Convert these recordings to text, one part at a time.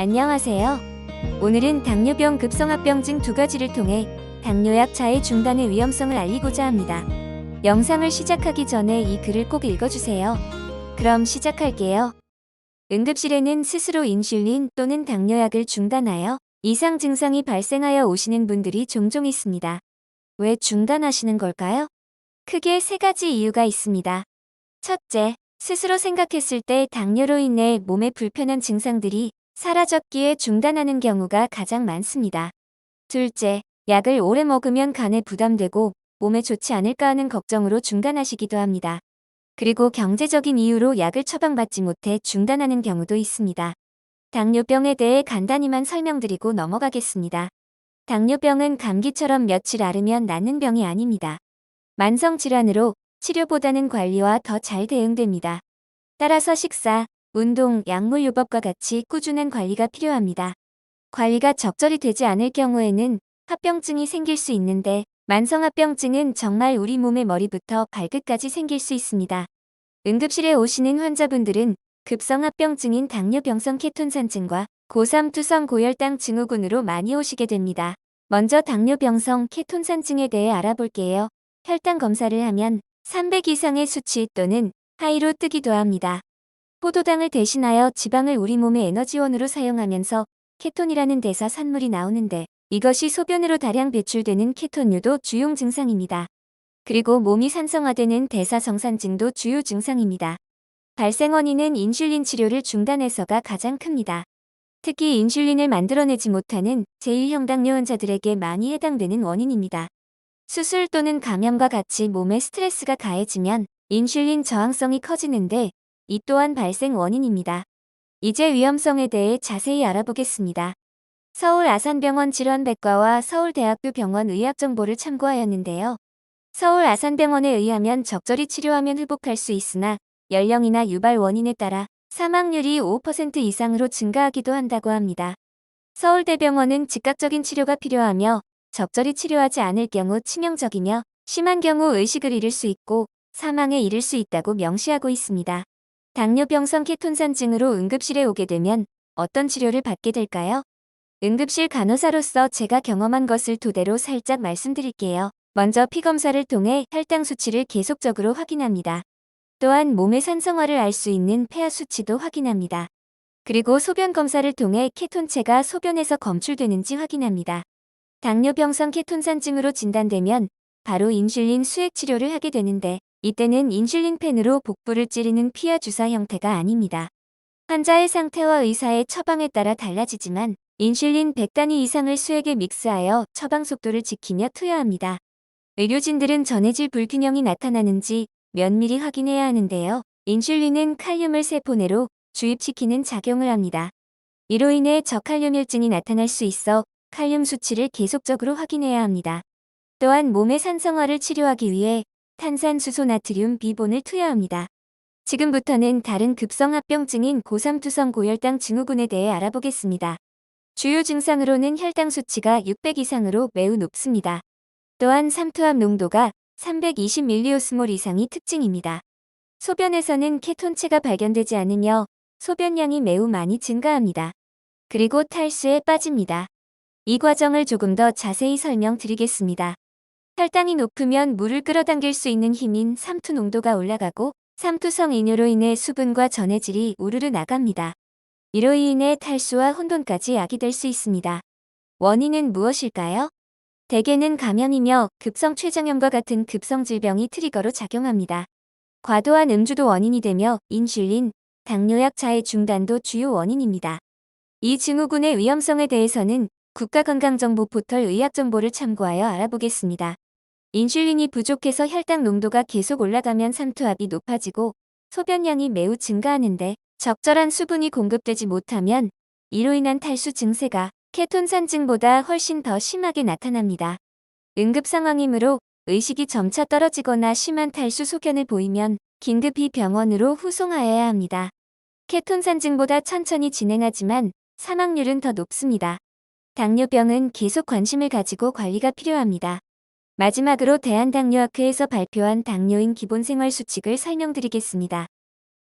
안녕하세요. 오늘은 당뇨병 급성합병증 두 가지를 통해 당뇨약 차의 중단의 위험성을 알리고자 합니다. 영상을 시작하기 전에 이 글을 꼭 읽어주세요. 그럼 시작할게요. 응급실에는 스스로 인슐린 또는 당뇨약을 중단하여 이상 증상이 발생하여 오시는 분들이 종종 있습니다. 왜 중단하시는 걸까요? 크게 세 가지 이유가 있습니다. 첫째, 스스로 생각했을 때 당뇨로 인해 몸에 불편한 증상들이 사라졌기에 중단하는 경우가 가장 많습니다. 둘째, 약을 오래 먹으면 간에 부담되고 몸에 좋지 않을까 하는 걱정으로 중단하시기도 합니다. 그리고 경제적인 이유로 약을 처방받지 못해 중단하는 경우도 있습니다. 당뇨병에 대해 간단히만 설명드리고 넘어가겠습니다. 당뇨병은 감기처럼 며칠 앓으면 낫는 병이 아닙니다. 만성 질환으로 치료보다는 관리와 더 잘 대응됩니다. 따라서 식사, 운동, 약물 요법과 같이 꾸준한 관리가 필요합니다. 관리가 적절히 되지 않을 경우에는 합병증이 생길 수 있는데 만성합병증은 정말 우리 몸의 머리부터 발끝까지 생길 수 있습니다. 응급실에 오시는 환자분들은 급성합병증인 당뇨병성 케톤산증과 고삼투성 고혈당 증후군으로 많이 오시게 됩니다. 먼저 당뇨병성 케톤산증에 대해 알아볼게요. 혈당 검사를 하면 300 이상의 수치 또는 하이로 뜨기도 합니다. 포도당을 대신하여 지방을 우리 몸의 에너지원으로 사용하면서 케톤이라는 대사 산물이 나오는데 이것이 소변으로 다량 배출되는 케톤류도 주용 증상입니다. 그리고 몸이 산성화되는 대사성산증도 주요 증상입니다. 발생 원인은 인슐린 치료를 중단해서가 가장 큽니다. 특히 인슐린을 만들어내지 못하는 제1형 당뇨 환자들에게 많이 해당되는 원인입니다. 수술 또는 감염과 같이 몸에 스트레스가 가해지면 인슐린 저항성이 커지는데 이 또한 발생 원인입니다. 이제 위험성에 대해 자세히 알아보겠습니다. 서울 아산병원 질환백과와 서울대학교 병원 의학정보를 참고하였는데요. 서울 아산병원에 의하면 적절히 치료하면 회복할 수 있으나 연령이나 유발 원인에 따라 사망률이 5% 이상으로 증가하기도 한다고 합니다. 서울대병원은 즉각적인 치료가 필요하며 적절히 치료하지 않을 경우 치명적이며 심한 경우 의식을 잃을 수 있고 사망에 이를 수 있다고 명시하고 있습니다. 당뇨병성 케톤산증으로 응급실에 오게 되면 어떤 치료를 받게 될까요? 응급실 간호사로서 제가 경험한 것을 토대로 살짝 말씀드릴게요. 먼저 피검사를 통해 혈당 수치를 계속적으로 확인합니다. 또한 몸의 산성화를 알 수 있는 폐하 수치도 확인합니다. 그리고 소변 검사를 통해 케톤체가 소변에서 검출되는지 확인합니다. 당뇨병성 케톤산증으로 진단되면 바로 인슐린 수액 치료를 하게 되는데 이때는 인슐린 펜으로 복부를 찌르는 피하 주사 형태가 아닙니다. 환자의 상태와 의사의 처방에 따라 달라지지만 인슐린 100단위 이상을 수액에 믹스하여 처방 속도를 지키며 투여합니다. 의료진들은 전해질 불균형이 나타나는지 면밀히 확인해야 하는데요. 인슐린은 칼륨을 세포 내로 주입시키는 작용을 합니다. 이로 인해 저칼륨혈증이 나타날 수 있어 칼륨 수치를 계속적으로 확인해야 합니다. 또한 몸의 산성화를 치료하기 위해 탄산수소 나트륨 비본을 투여합니다. 지금부터는 다른 급성합병증인 고삼투성 고혈당 증후군에 대해 알아보겠습니다. 주요 증상으로는 혈당 수치가 600 이상으로 매우 높습니다. 또한 삼투압 농도가 320mAs 이상이 특징입니다. 소변에서는 케톤체가 발견되지 않으며 소변량이 매우 많이 증가합니다. 그리고 탈수에 빠집니다. 이 과정을 조금 더 자세히 설명드리겠습니다. 혈당이 높으면 물을 끌어당길 수 있는 힘인 삼투 농도가 올라가고 삼투성 이뇨로 인해 수분과 전해질이 우르르 나갑니다. 이로 인해 탈수와 혼돈까지 야기될 수 있습니다. 원인은 무엇일까요? 대개는 감염이며 급성 췌장염과 같은 급성 질병이 트리거로 작용합니다. 과도한 음주도 원인이 되며 인슐린, 당뇨약 차의 중단도 주요 원인입니다. 이 증후군의 위험성에 대해서는 국가건강정보 포털 의학정보를 참고하여 알아보겠습니다. 인슐린이 부족해서 혈당 농도가 계속 올라가면 삼투압이 높아지고 소변량이 매우 증가하는데 적절한 수분이 공급되지 못하면 이로 인한 탈수 증세가 케톤산증보다 훨씬 더 심하게 나타납니다. 응급 상황이므로 의식이 점차 떨어지거나 심한 탈수 소견을 보이면 긴급히 병원으로 후송하여야 합니다. 케톤산증보다 천천히 진행하지만 사망률은 더 높습니다. 당뇨병은 계속 관심을 가지고 관리가 필요합니다. 마지막으로 대한당뇨학회에서 발표한 당뇨인 기본생활 수칙을 설명드리겠습니다.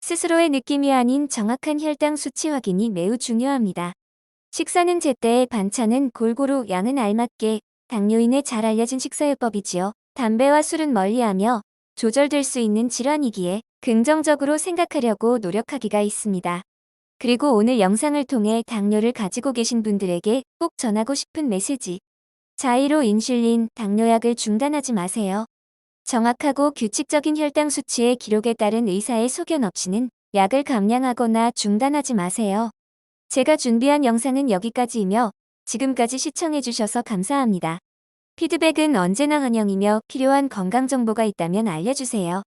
스스로의 느낌이 아닌 정확한 혈당 수치 확인이 매우 중요합니다. 식사는 제때, 반찬은 골고루, 양은 알맞게, 당뇨인의 잘 알려진 식사요법이지요. 담배와 술은 멀리하며 조절될 수 있는 질환이기에 긍정적으로 생각하려고 노력하기가 있습니다. 그리고 오늘 영상을 통해 당뇨를 가지고 계신 분들에게 꼭 전하고 싶은 메시지. 자의로 인슐린, 당뇨약을 중단하지 마세요. 정확하고 규칙적인 혈당 수치의 기록에 따른 의사의 소견 없이는 약을 감량하거나 중단하지 마세요. 제가 준비한 영상은 여기까지이며 지금까지 시청해주셔서 감사합니다. 피드백은 언제나 환영이며 필요한 건강 정보가 있다면 알려주세요.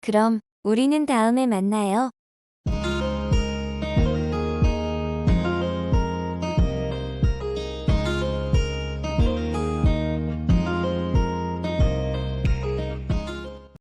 그럼 우리는 다음에 만나요.